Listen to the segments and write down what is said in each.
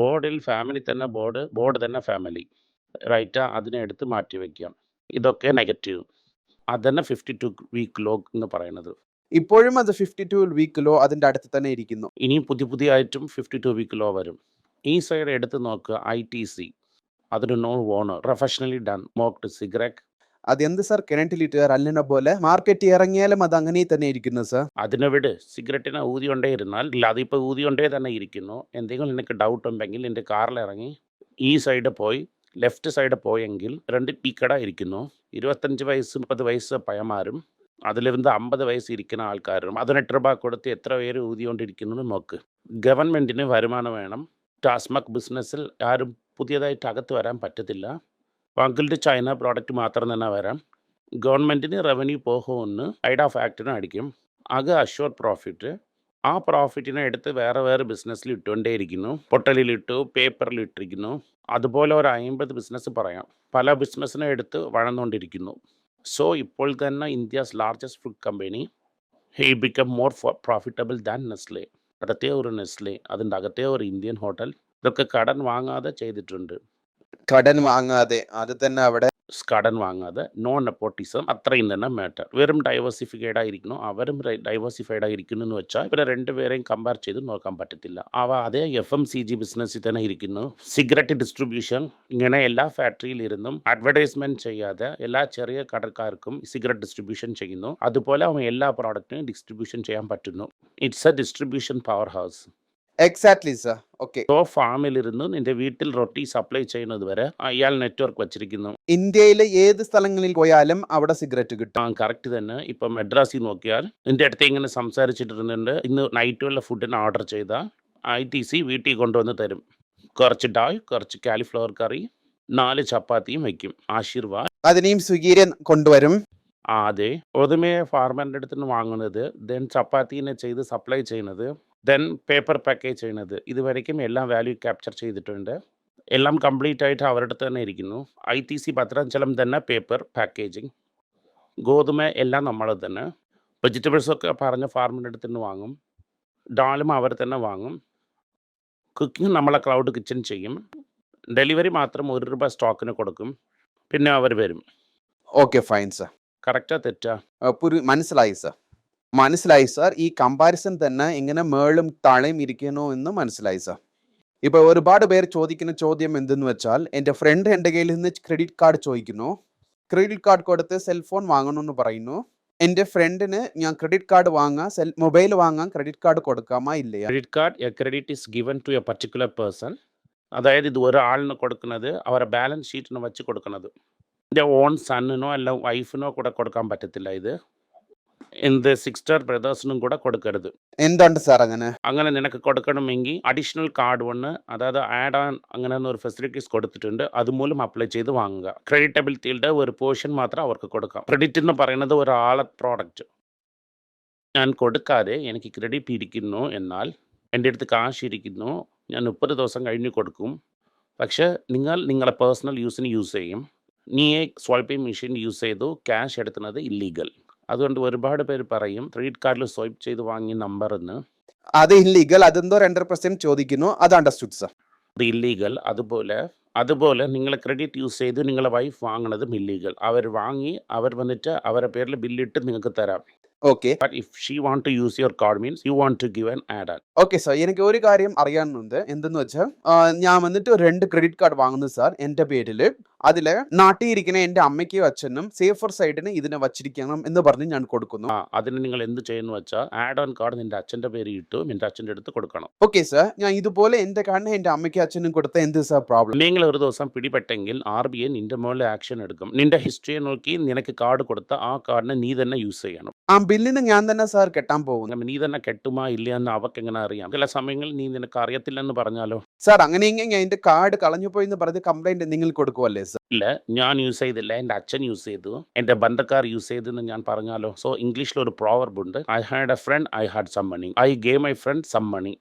ബോർഡിൽ ഫാമിലി തന്നെ board board തന്നെ ഫാമിലി. റൈറ്റ് അതിനെ എടുത്ത് മാറ്റി വെക്കാം ഇതൊക്കെ നെഗറ്റീവ്. അതന്നെ ഫിഫ്റ്റി ടു വീക്ക് ലോ എന്ന് പറയുന്നത്. ഇപ്പോഴും അത് ഫിഫ്റ്റി ടു വീക്ക് ലോ അതിന്റെ അടുത്ത് തന്നെ ഇരിക്കുന്നു. ഇനിയും പുതിയ പുതിയതായിട്ടും ഫിഫ്റ്റി ടു വീക്ക് ലോ വരും. ഈ സൈഡ് എടുത്ത് നോക്കുക ഐ ടി സി. അതിന് no owner. Professionally done. മോക്ട് cigarette. അതെന്ത് സാർ? കറണ്ട് ലിറ്റർ അല്ലിനെ പോലെ മാർക്കറ്റ് ഇറങ്ങിയാലും അത് അങ്ങനെ തന്നെ ഇരിക്കുന്നു സാർ. അതിനെ വിട്. സിഗരറ്റിനെ കൊണ്ടേ ഇരുന്നാൽ ഇല്ല അതിപ്പോൾ കൊണ്ടേ തന്നെ ഇരിക്കുന്നു. എന്തെങ്കിലും നിനക്ക് ഡൗട്ട് ഉണ്ടെങ്കിൽ എന്റെ കാറിൽ ഇറങ്ങി ഈ സൈഡ് പോയി ലെഫ്റ്റ് സൈഡ് പോയെങ്കിൽ രണ്ട് ടീക്കട ഇരിക്കുന്നു. ഇരുപത്തഞ്ച് വയസ്സ് മുപ്പത് വയസ്സ് പയമാരും അതിലിരുന്ന് അമ്പത് വയസ്സ് ഇരിക്കുന്ന ആൾക്കാരും പതിനെട്ട് രൂപ കൊടുത്ത് എത്ര പേര് ഊതിക്കൊണ്ടിരിക്കുന്നു നോക്ക്. ഗവൺമെന്റിന് വരുമാനം വേണം. ടാസ്മക് ബിസിനസ്സിൽ ആരും പുതിയതായിട്ട് അകത്ത് വരാൻ പറ്റത്തില്ല. പങ്കിൾഡ് ചൈന പ്രോഡക്റ്റ് മാത്രം തന്നെ വരാം. ഗവൺമെന്റിന് റവന്യൂ പോകുമെന്ന് ഐഡ് ഓഫ് ആക്ടിന് അടിക്കും. അത് അഷ്യൂർ പ്രോഫിറ്റ് ആ പ്രോഫിറ്റിനെ എടുത്ത് വേറെ വേറെ ബിസിനസ്സിൽ ഇട്ടുകൊണ്ടേയിരിക്കുന്നു. പൊട്ടലിലിട്ടു പേപ്പറിൽ ഇട്ടിരിക്കുന്നു. അതുപോലെ ഒരു അമ്പത് ബിസിനസ് പറയാം. പല ബിസിനസ്സിനെ എടുത്ത് വളർന്നുകൊണ്ടിരിക്കുന്നു സോ ഇപ്പോൾ തന്നെ India's largest food company hey become more profitable than Nestle പ്രത്യേക ഒരു നെസ്ലെ അതിന്റെ അകത്തെ ഒരു ഇന്ത്യൻ ഹോട്ടൽ ഇതൊക്കെ കടൻ വാങ്ങാതെ ചെയ്തിട്ടുണ്ട്. കടൻ വാങ്ങാതെ അത് തന്നെ അവിടെ കടൻ വാങ്ങാതെ നോൺ നെപ്പോട്ടിസം അത്രയും തന്നെ മാറ്റർ. വെറും ഡൈവേഴ്സിഫൈഡ് ആയിരിക്കണം അവരും ഡൈവേഴ്സിഫൈഡ് ആയിരിക്കുന്നു എന്ന് വെച്ചാൽ ഇവരെ രണ്ടുപേരെയും കമ്പയർ ചെയ്ത് നോക്കാൻ പറ്റത്തില്ല. അവ അതേ എഫ് എം സി ജി ബിസിനസ്സിൽ തന്നെ ഇരിക്കുന്നു. സിഗരറ്റ് ഡിസ്ട്രിബ്യൂഷൻ ഇങ്ങനെ എല്ലാ ഫാക്ടറിയിലിരുന്നും അഡ്വർടൈസ്മെന്റ് ചെയ്യാതെ എല്ലാ ചെറിയ കടക്കാർക്കും സിഗരറ്റ് ഡിസ്ട്രിബ്യൂഷൻ ചെയ്യുന്നു. അതുപോലെ അവൻ എല്ലാ പ്രോഡക്റ്റിനും ഡിസ്ട്രിബ്യൂഷൻ ചെയ്യാൻ പറ്റുന്നു. It's a distribution powerhouse exactly sir okay so ഫാമിലിരുന്ന് നിന്റെ വീട്ടിൽ റൊട്ടി സപ്ലൈ ചെയ്യുന്നത് വരെ അയാൾ നെറ്റ്വർക്ക് വെച്ചിരിക്കുന്നു ഇന്ത്യയിലെ ഏത് സ്ഥലങ്ങളിൽ പോയാലും അവിടെ സിഗരറ്റ് കിട്ടും ആ കറക്റ്റ് തന്നെ ഇപ്പൊ മെഡ്രാസിൽ നോക്കിയാൽ നിന്റെ അടുത്ത് ഇങ്ങനെ സംസാരിച്ചിട്ടിരുന്നുണ്ട്. ഇന്ന് നൈറ്റ് നൈറ്റുള്ള ഫുഡിന് ഓർഡർ ചെയ്ത ഐ ടി സി വീട്ടിൽ കൊണ്ടുവന്ന് തരും. കുറച്ച് ഡായ് കുറച്ച് കാലിഫ്ലവർ കറി നാല് ചപ്പാത്തിയും വെക്കും. ആശീർവാദ്. അതിനെയും സ്വിഗീരിയൻ കൊണ്ടുവരും. അതെ. ഒതുമേ ഫാർമറിന്റെ അടുത്ത് നിന്ന് വാങ്ങുന്നത് ദെൻ ചപ്പാത്തിനെ ചെയ്ത് സപ്ലൈ ചെയ്യുന്നത് ദെൻ പേപ്പർ പാക്കേജ് ചെയ്യണത് ഇതുവരയ്ക്കും എല്ലാം വാല്യൂ ക്യാപ്ചർ ചെയ്തിട്ടുണ്ട്. എല്ലാം കംപ്ലീറ്റ് ആയിട്ട് അവരുടെ അടുത്ത് തന്നെ ഇരിക്കുന്നു. ഐ ടി സി ഭദ്രാഞ്ചലം തന്നെ പേപ്പർ പാക്കേജിങ് ഗോതമ്പ് എല്ലാം നമ്മൾ തന്നെ. വെജിറ്റബിൾസൊക്കെ പറഞ്ഞ ഫാർമിന്റെ അടുത്ത് നിന്ന് വാങ്ങും. ഡാലും അവർ തന്നെ വാങ്ങും. കുക്കിംഗ് നമ്മളെ ക്ലൗഡ് കിച്ചൺ ചെയ്യും. ഡെലിവറി മാത്രം ഒരു രൂപ സ്റ്റോക്കിന് കൊടുക്കും. പിന്നെ അവർ വരും. ഓക്കെ ഫൈൻ സർ കറക്റ്റാ തെറ്റാ? മനസ്സിലായി സാർ മനസ്സിലായി സാർ ഈ കമ്പാരിസൺ തന്നെ ഇങ്ങനെ മേളും താളയും ഇരിക്കണോ എന്ന് മനസ്സിലായി സാർ ഇപ്പൊ ഒരുപാട് പേർ ചോദിക്കുന്ന ചോദ്യം എന്തെന്ന് വെച്ചാൽ എന്റെ ഫ്രണ്ട് എന്റെ കയ്യിൽ നിന്ന് ക്രെഡിറ്റ് കാർഡ് ചോദിക്കുന്നു. ക്രെഡിറ്റ് കാർഡ് കൊടുത്ത് സെൽഫോൺ വാങ്ങണമെന്ന് പറയുന്നു. എന്റെ ഫ്രണ്ടിന് ഞാൻ ക്രെഡിറ്റ് കാർഡ് വാങ്ങാ സെൽ മൊബൈൽ വാങ്ങാൻ ക്രെഡിറ്റ് കാർഡ് കൊടുക്കാമോ ഇല്ലയാ? Credit card credit is given to a particular person അതായത് ഇത് ഒരാളിന് കൊടുക്കുന്നത് അവരെ ബാലൻസ് ഷീറ്റിന് വെച്ച് കൊടുക്കുന്നത്. എന്റെ ഓൺ സണ്ണിനോ അല്ല വൈഫിനോ കൂടെ കൊടുക്കാൻ പറ്റത്തില്ല ഇത്. എന്ത് സ്റ്റാർ ബ്രദേഴ്സിനും കൂടെ കൊടുക്കരുത്. എന്തുണ്ട് സാർ അങ്ങനെ? അങ്ങനെ നിനക്ക് കൊടുക്കണമെങ്കിൽ അഡീഷണൽ കാർഡ് വന്ന് അതായത് ആഡ് ഓൺ അങ്ങനെ ഒരു ഫെസിലിറ്റീസ് കൊടുത്തിട്ടുണ്ട്. അതുമൂലം അപ്ലൈ ചെയ്ത് വാങ്ങുക. ക്രെഡിറ്റബിലിറ്റിയുടെ ഒരു പോർഷൻ മാത്രം അവർക്ക് കൊടുക്കാം. ക്രെഡിറ്റ് എന്ന് പറയുന്നത് ഒരാളെ പ്രോഡക്റ്റ് ഞാൻ കൊടുക്കാതെ എനിക്ക് ക്രെഡിറ്റ് ഇരിക്കുന്നു എന്നാൽ എന്റെ അടുത്ത് കാശ് ഇരിക്കുന്നു. ഞാൻ മുപ്പത് ദിവസം കഴിഞ്ഞ് കൊടുക്കും. പക്ഷേ നിങ്ങൾ നിങ്ങളുടെ പേഴ്സണൽ യൂസിന് യൂസ് ചെയ്യും. നീ സ്വൈപ്പിംഗ് മെഷീൻ യൂസ് ചെയ്തു ക്യാഷ് എടുക്കുന്നത് ഇല്ലീഗൽ അതുകൊണ്ട് ഒരുപാട് പേര് പറയും ക്രെഡിറ്റ് കാർഡിൽ സ്വൈപ്പ് ചെയ്ത് വാങ്ങിയ നമ്പർ എന്ന് അത് ഇല്ലീഗൽ അതെന്തോ രണ്ടര പെർസെന്റ് ചോദിക്കുന്നു അത് അണ്ടർസ്റ്റുഡ് സർ അത് ഇല്ലീഗൽ അതുപോലെ അതുപോലെ നിങ്ങൾ ക്രെഡിറ്റ് യൂസ് ചെയ്ത് നിങ്ങളെ വൈഫ് വാങ്ങണതും ഇല്ലീഗൽ അവർ വാങ്ങി അവർ വന്നിട്ട് അവരുടെ പേരിൽ ബില്ലിട്ട് നിങ്ങൾക്ക് തരാം. Okay but if she want to use your card means you want to give an add an okay sir എനിക്ക് ഒരു കാര്യം അറിയാനുണ്ട്. എന്തെന്ന് വെച്ചാൽ ഞാൻ വന്നിട്ട് രണ്ട് ക്രെഡിറ്റ് കാർഡ് വാങ്ങുന്നു സാർ എന്റെ പേരിൽ അതിൽ നാട്ടിൽ ഇരിക്കുന്ന എന്റെ അമ്മയ്ക്കും അച്ഛനും സേഫർ സൈഡിന് ഇതിനെ വച്ചിരിക്കണം എന്ന് പറഞ്ഞ് ഞാൻ കൊടുക്കുന്നു. അതിന് നിങ്ങൾ എന്ത് ചെയ്യുന്നു വെച്ചാൽ ആഡ് ഓൺ കാർഡ് നിന്റെ അച്ഛന്റെ പേര് ഇട്ടു നിന്റെ അച്ഛന്റെ അടുത്ത് കൊടുക്കണം. ഓക്കെ സാർ ഞാൻ ഇതുപോലെ എന്റെ കാർഡിന് എന്റെ അമ്മയ്ക്കും അച്ഛനും കൊടുത്ത എന്ത് സാർ പ്രോബ്ലം നിങ്ങൾ ഒരു ദിവസം പിടിപെട്ടെങ്കിൽ ആർ ബി ഐ നിന്റെ മുകളിൽ ആക്ഷൻ എടുക്കും. നിന്റെ ഹിസ്റ്ററിയെ നോക്കി നിനക്ക് കാർഡ് കൊടുത്ത ആ കാർഡിനെ നീ തന്നെ യൂസ് ചെയ്യണം. ബില്ലിന് ഞാൻ തന്നെ സാർ കെട്ടാൻ പോകുന്നു. അങ്ങനെ നീ തന്നെ കെട്ടുമാ ഇല്ല എന്ന് അവക്ക് എങ്ങനെ അറിയാം? ചില സമയങ്ങളിൽ നീ നിനക്ക് അറിയത്തില്ലെന്ന് പറഞ്ഞാലോ? സാർ അങ്ങനെയെങ്കിൽ ഞാൻ എന്റെ കാർഡ് കളഞ്ഞു പോയി എന്ന് പറഞ്ഞ് കംപ്ലൈന്റ് നിങ്ങൾ കൊടുക്കുമല്ലേ സാർ? ഇല്ല ഞാൻ യൂസ് ചെയ്തില്ല. എന്റെ അച്ഛൻ യൂസ് ചെയ്തു. എന്റെ ബന്ധക്കാർ യൂസ് ചെയ്തെന്ന് ഞാൻ പറഞ്ഞാലോ? സോ ഇംഗ്ലീഷിൽ ഒരു പ്രോവർബ് ഉണ്ട്. I had a friend I had some money I gave my friend some money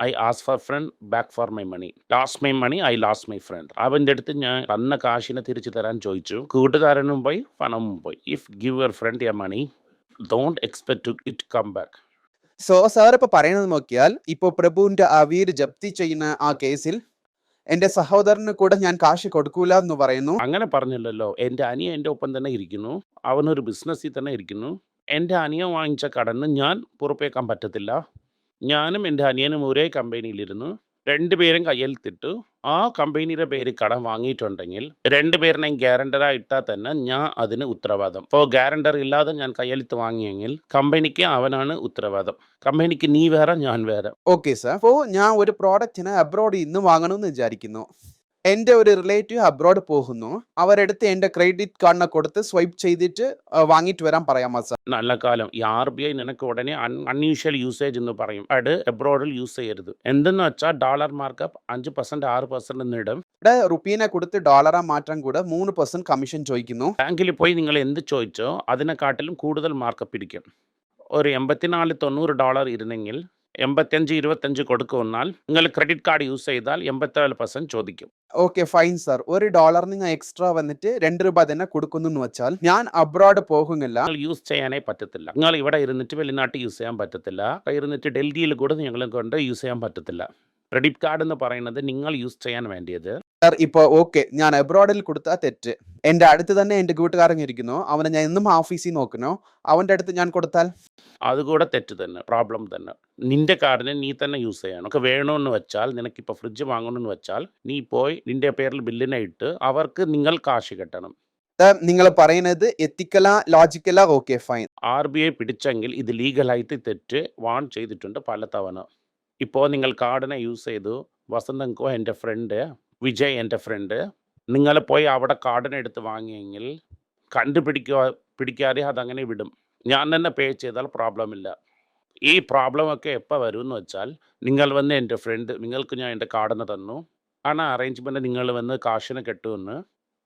I ask for friend back for my money lost my money I lost my friend അവന്റെ അടുത്ത് ഞാൻ തന്ന കാശിനെ തിരിച്ചു തരാൻ ചോദിച്ചു. കൂട്ടുകാരനും പോയി പണവും പോയി. If give your friend a money don't expect it come back so sir ഇപ്പൊ പറയുന്നത് നോക്കിയാൽ ഇപ്പൊ പ്രഭുവിന്റെ ആ വീട് ജപ്തി ചെയ്യുന്ന ആ കേസിൽ എന്റെ സഹോദരന് കൂടെ ഞാൻ കാശ് കൊടുക്കൂല എന്ന് പറയുന്നു. അങ്ങനെ പറഞ്ഞില്ലല്ലോ. എന്റെ അനിയ എന്റെ ഒപ്പം തന്നെ ഇരിക്കുന്നു. അവനൊരു ബിസിനസ്സിൽ തന്നെ ഇരിക്കുന്നു. എന്റെ അനിയ വാങ്ങിച്ച കടന്ന് ഞാൻ പുറപ്പേക്കാൻ പറ്റത്തില്ല. ഞാനും എന്റെ അനിയനും ഒരേ കമ്പനിയിലിരുന്നു രണ്ടുപേരും കയ്യെഴുത്തിട്ടു ആ കമ്പനിയുടെ പേര് കടം വാങ്ങിയിട്ടുണ്ടെങ്കിൽ രണ്ടുപേരിനെയും ഗ്യാരണ്ടറായി ഇട്ടാൽ തന്നെ ഞാൻ അതിന് ഉത്തരവാദം. ഇപ്പോൾ ഗ്യാരണ്ടർ ഇല്ലാതെ ഞാൻ കയ്യെഴുത്ത് വാങ്ങിയെങ്കിൽ കമ്പനിക്ക് അവനാണ് ഉത്തരവാദം. കമ്പനിക്ക് നീ വേറെ ഞാൻ വേറെ. ഓക്കെ സാർ അപ്പോൾ ഞാൻ ഒരു പ്രോഡക്റ്റിന് അബ്രോഡ് ഇന്ന് വാങ്ങണമെന്ന് വിചാരിക്കുന്നു. എന്റെ ഒരു റിലേറ്റീവ് അബ്രോഡ് പോകുന്നു. അവരെടുത്ത് എന്റെ ക്രെഡിറ്റ് കാർഡിനെ കൊടുത്ത് സ്വൈപ്പ് ചെയ്തിട്ട് വാങ്ങിട്ട് വാങ്ങിയിട്ട് വരാൻ പറയാമോ സാർ. നല്ല കാലം. ഈ ആർ ബി ഐ നിനക്ക് ഉടനെ അൺ അൺയൂഷ്വൽ യൂസേജ് എന്ന് പറയും. അത് എബ്രോഡിൽ യൂസ് ചെയ്യരുത്. എന്തെന്ന് വെച്ചാൽ ഡോളർ മാർക്കപ്പ് അഞ്ച് പെർസെന്റ് ആറ് പെർസെന്റ് എന്നിടും. ഇവിടെ റുപ്പീനെ കൊടുത്ത് ഡോളറാ മാറ്റം കൂടെ മൂന്ന് പെർസെന്റ് കമ്മീഷൻ ചോദിക്കുന്നു. ബാങ്കിൽ പോയി നിങ്ങൾ എന്ത് ചോദിച്ചോ അതിനെക്കാട്ടിലും കൂടുതൽ മാർക്കപ്പ് ഇരിക്കും. ഒരു എൺപത്തിനാല് തൊണ്ണൂറ് ഡോളർ ഇരുന്നെങ്കിൽ എൺപത്തഞ്ച് ഇരുപത്തഞ്ച് കൊടുക്കുമെന്നാൽ നിങ്ങൾ ക്രെഡിറ്റ് കാർഡ് യൂസ് ചെയ്താൽ എൺപത്തേഴ് പെർസെന്റ് ചോദിക്കും. ഓക്കെ ഫൈൻ സാർ ഒരു ഡോളറിന് ഞാൻ എക്സ്ട്രാ വന്നിട്ട് രണ്ട് രൂപ തന്നെ കൊടുക്കുന്നു എന്ന് വെച്ചാൽ ഞാൻ അബ്രോഡ് പോകുന്നില്ല. നിങ്ങൾ യൂസ് ചെയ്യാനേ പറ്റത്തില്ല. നിങ്ങൾ ഇവിടെ ഇരുന്നിട്ട് വെളിനാട്ടിൽ യൂസ് ചെയ്യാൻ പറ്റത്തില്ല. ഇരുന്നിട്ട് ഡൽഹിയിൽ കൂടെ ഞങ്ങൾ കൊണ്ട് യൂസ് ചെയ്യാൻ പറ്റത്തില്ല. ക്രെഡിറ്റ് കാർഡ് എന്ന് പറയുന്നത് നിങ്ങൾ യൂസ് ചെയ്യാൻ വേണ്ടിയത്. സാർ ഇപ്പോൾ ഓക്കെ ഞാൻ അബ്രോഡിൽ കൊടുത്താൽ തെറ്റ്. എന്റെ അടുത്ത് തന്നെ എന്റെ കൂട്ടുകാരൻ ഇരിക്കുന്നു. അവനെ ഞാൻ എന്നും ഓഫീസിൽ നോക്കുന്നു. അവന്റെ അടുത്ത് ഞാൻ കൊടുത്താൽ? അതുകൂടെ തെറ്റ് തന്നെ പ്രോബ്ലം തന്നെ. നിന്റെ കാർഡിനെ നീ തന്നെ യൂസ് ചെയ്യണം. ഒക്കെ വേണമെന്ന് വെച്ചാൽ നിനക്കിപ്പോൾ ഫ്രിഡ്ജ് വാങ്ങണമെന്ന് വെച്ചാൽ നീ പോയി നിന്റെ പേരിൽ ബില്ലിനെ ഇട്ട് അവർക്ക് നിങ്ങൾ കാശ് കെട്ടണം. നിങ്ങൾ പറയുന്നത് എത്തിക്കലാ ലോജിക്കലാ okay fine R B I പിടിച്ചെങ്കിൽ ഇത് ലീഗലായിട്ട് തെറ്റ് വാൺ ചെയ്തിട്ടുണ്ട് പല തവണ ഇപ്പോൾ നിങ്ങൾ കാർഡിനെ യൂസ് ചെയ്തു. വസന്തങ്കോ എന്റെ ഫ്രണ്ട് വിജയ് എന്റെ ഫ്രണ്ട് നിങ്ങൾ പോയി അവിടെ കാർഡിനെ എടുത്ത് വാങ്ങിയെങ്കിൽ കണ്ടുപിടിക്കുക പിടിക്കാതെ അതങ്ങനെ വിടും. ഞാൻ തന്നെ പേ ചെയ്താൽ പ്രോബ്ലം ഇല്ല. ഈ പ്രോബ്ലമൊക്കെ എപ്പോൾ വരും എന്ന് വെച്ചാൽ നിങ്ങൾ വന്ന് എന്റെ ഫ്രണ്ട് നിങ്ങൾക്ക് ഞാൻ എന്റെ കാർഡിന് തന്നു. ആണ് അറേഞ്ച്മെന്റ് നിങ്ങൾ വന്ന് കാശിന് കെട്ടുമെന്ന്.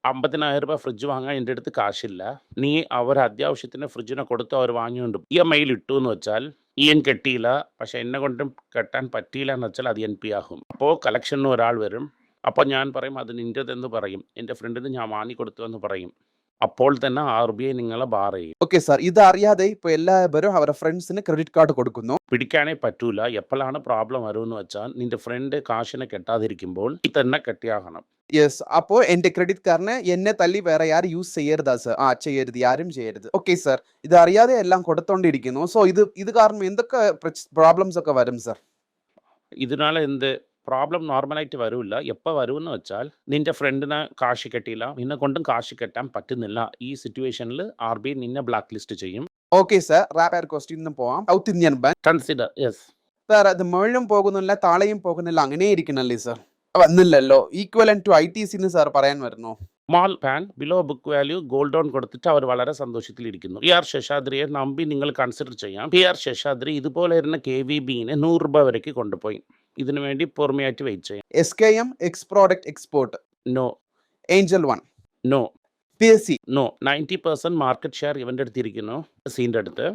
അമ്പതിനായിരം രൂപ ഫ്രിഡ്ജ് വാങ്ങാൻ എന്റെ അടുത്ത് കാശില്ല. നീ അവർ അത്യാവശ്യത്തിന് ഫ്രിഡ്ജിനെ കൊടുത്ത് അവർ വാങ്ങിയുണ്ട് ഇ എം ഐയിൽ ഇട്ടു എന്ന് വെച്ചാൽ ഇ എൻ കെട്ടിയില്ല. പക്ഷേ എന്നെ കൊണ്ടും കെട്ടാൻ പറ്റിയില്ല എന്ന് വെച്ചാൽ അത് എൻ പി ആകും. അപ്പോൾ കളക്ഷന് ഒരാൾ വരും. അപ്പോൾ ഞാൻ പറയും അത് നിന്റെതെന്ന് പറയും. എന്റെ ഫ്രണ്ടിന് ഞാൻ വാങ്ങി കൊടുത്തു എന്ന് പറയും. അപ്പോൾ തന്നെ ആർ ബി ഐ നിങ്ങളെ ബാർ ചെയ്യും. ഓക്കെ സാർ ഇത് അറിയാതെ ഇപ്പൊ എല്ലാവരും അവരുടെ ഫ്രണ്ട്സിന് ക്രെഡിറ്റ് കാർഡ് കൊടുക്കുന്നു. പിടിക്കാനേ പറ്റൂല. എപ്പോഴാണ് പ്രോബ്ലം വരുമെന്ന് വെച്ചാൽ നിന്റെ ഫ്രണ്ട് കാശിനെ കെട്ടാതിരിക്കുമ്പോൾ ഈ തന്നെ കെട്ടിയാകണം യെസ് അപ്പോ എന്റെ ക്രെഡിറ്റ് കാർഡിന് എന്നെ തല്ലി വേറെ ആരും യൂസ് ചെയ്യരുത് സർ ആ ചെയ്യരുത്. ആരും ചെയ്യരുത്. ഓക്കെ സർ ഇത് അറിയാതെ എല്ലാം കൊടുത്തോണ്ടിരിക്കുന്നു. സോ ഇത് ഇത് കാരണം എന്തൊക്കെ പ്രോബ്ലംസ് ഒക്കെ വരും സർ ഇതിനാൽ എന്ത് പ്രോബ്ലം നോർമലായിട്ട് വരില്ല. എപ്പോൾ വരുമെന്ന് വെച്ചാൽ നിന്റെ ഫ്രണ്ടിനെ കാശ് കെട്ടിയില്ല. നിന്നെ കൊണ്ടും കാശ് കെട്ടാൻ പറ്റുന്നില്ല. ഈ സിറ്റുവേഷനിൽ ആർ ബി നിന്നെ ബ്ലാക്ക് ലിസ്റ്റ് ചെയ്യും ഓക്കെ സർ റാപ്പർ ക്വസ്റ്റ്യൻ പോവാം. South Indian Bank consider yes sir അത് മുകളിലും പോകുന്നില്ല താഴെയും പോകുന്നില്ല അങ്ങനെ ഇരിക്കണല്ലേ സർ വന്നില്ലല്ലോ. ഈക്വൽ ടു ഐ ടി സിന്ന് സാർ പറയാൻ വരുന്നു. മാൾ പാൻ below book value gold on കൊടുത്തിട്ട് അവർ വളരെ സന്തോഷത്തിലിരിക്കുന്നു പി ആർ ശേഷാദ്രിയെ നമ്പി നിങ്ങൾ കൺസിഡർ ചെയ്യാം. പി ആർ ശേഷാദ്രി ഇതുപോലെ ഇരുന്ന കെ വി ബിനെ നൂറ് രൂപ വരയ്ക്ക് കൊണ്ടുപോയി. ഇതിനു വേണ്ടി പുറമെയായിട്ട് വെയിറ്റ് ചെയ്യാം. S K M egg product export no angel one no P S C no ninety percent market share ഇവന്റെ അടുത്തിരിക്കുന്നു സീന്റെ അടുത്ത്.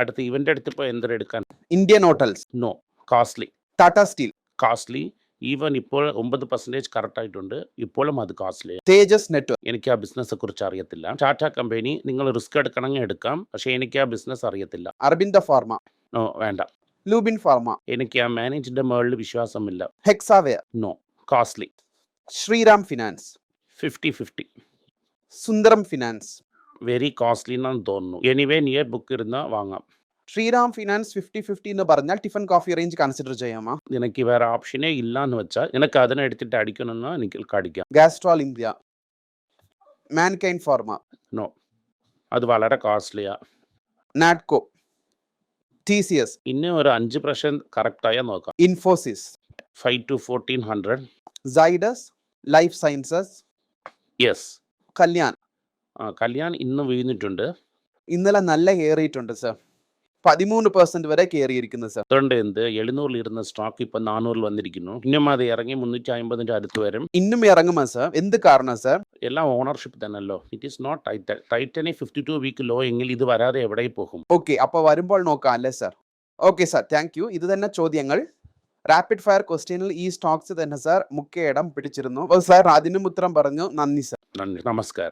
അടുത്ത് ഇവന്റെ അടുത്ത് ഇപ്പോൾ എന്തെടുക്കാൻ Indian hotels no costly Tata steel costly even ഇപ്പോൾ ഒമ്പത് പെർസെന്റേജ് കറക്റ്റ് ആയിട്ടുണ്ട്. ഇപ്പോഴും അത് കോസ്റ്റ്ലി തേജസ് നെറ്റ്വർക്ക് എനിക്ക് ആ ബിസിനസ്സെ കുറിച്ച് അറിയത്തില്ല. ടാറ്റ കമ്പനി നിങ്ങൾ റിസ്ക് എടുക്കണമെങ്കിൽ എടുക്കാം. പക്ഷേ എനിക്ക് ആ ബിസിനസ് അറിയത്തില്ല. അരബിന്ദ ഫാർമ നോ വേണ്ട. ലൂബിൻ ഫാർമ എനിക്ക് ആ മാനേജിന്റെ മുകളിൽ വിശ്വാസമില്ല. Hexaware no costly Shriram finance fifty fifty Sundaram finance very costly എന്നാണ് തോന്നുന്നു. എനിവേ നിയർ ബുക്ക് ഇരുന്ന് വാങ്ങാം. ശ്രീറാം ഫിനാൻസ് ഫിഫ്റ്റി ഫിഫ്റ്റി എന്ന് പറഞ്ഞാൽ ടിഫൻ കോഫി റേഞ്ച് കൺസിഡർ ചെയ്യാമോ? നിനക്ക് വേറെ ഓപ്ഷനേ ഇല്ല എന്ന് വെച്ചാൽ നിനക്ക് അതിനെ എടുത്തിട്ട് അടിക്കണമെന്ന് എനിക്ക് കടിക്കാം Castrol India Mankind pharma no അത് വളരെ കോസ്റ്റ്ലിയാ നാറ്റ്കോ ടി സി എസ് പിന്നെ ഒരു അഞ്ച് പെർസെന്റ് കറക്റ്റ് ആയാൽ നോക്കാം. Infosys five two fourteen hundred Zydus life sciences yes Kalyan Kalyan ഇന്ന് വീണിട്ടുണ്ട്. ഇന്നലെ നല്ല കയറിയിട്ടുണ്ട് സർ പതിമൂന്ന് പെർസെന്റ് വരെ കയറിയിരിക്കുന്നു സർ അതുകൊണ്ട് എന്ത്? എഴുന്നൂറിൽ ഇരുന്ന സ്റ്റോക്ക് ഇപ്പൊ നാനൂറിൽ വന്നിരിക്കുന്നു. ഇന്നും അത് ഇറങ്ങി മുന്നൂറ്റി അമ്പതിന്റെ അടുത്ത് വരും. ഇന്നും ഇറങ്ങുമോ സർ എന്ത് കാരണം സർ എല്ലാം ഓണർഷിപ്പ് തന്നെയല്ലോ. ഇറ്റ് ഈസ് നോട്ട് ടൈറ്റൻ ടൈറ്റനെ ഫിഫ്റ്റി ടു വീക്ക് ലോ എങ്കിൽ ഇത് വരാതെ എവിടെ പോകും. ഓക്കെ അപ്പോൾ വരുമ്പോൾ നോക്കാം അല്ലേ sir okay sir thank you ഇത് തന്നെ ചോദ്യങ്ങൾ. റാപ്പിഡ് ഫയർ ക്വസ്റ്റ്യനിൽ ഈ സ്റ്റോക്സ് തന്നെ സാർ മുഖ്യ ഇടം പിടിച്ചിരുന്നു. അപ്പോൾ സർ അതിനും ഉത്തരം പറഞ്ഞു. നന്ദി സാർ നന്ദി. നമസ്കാരം.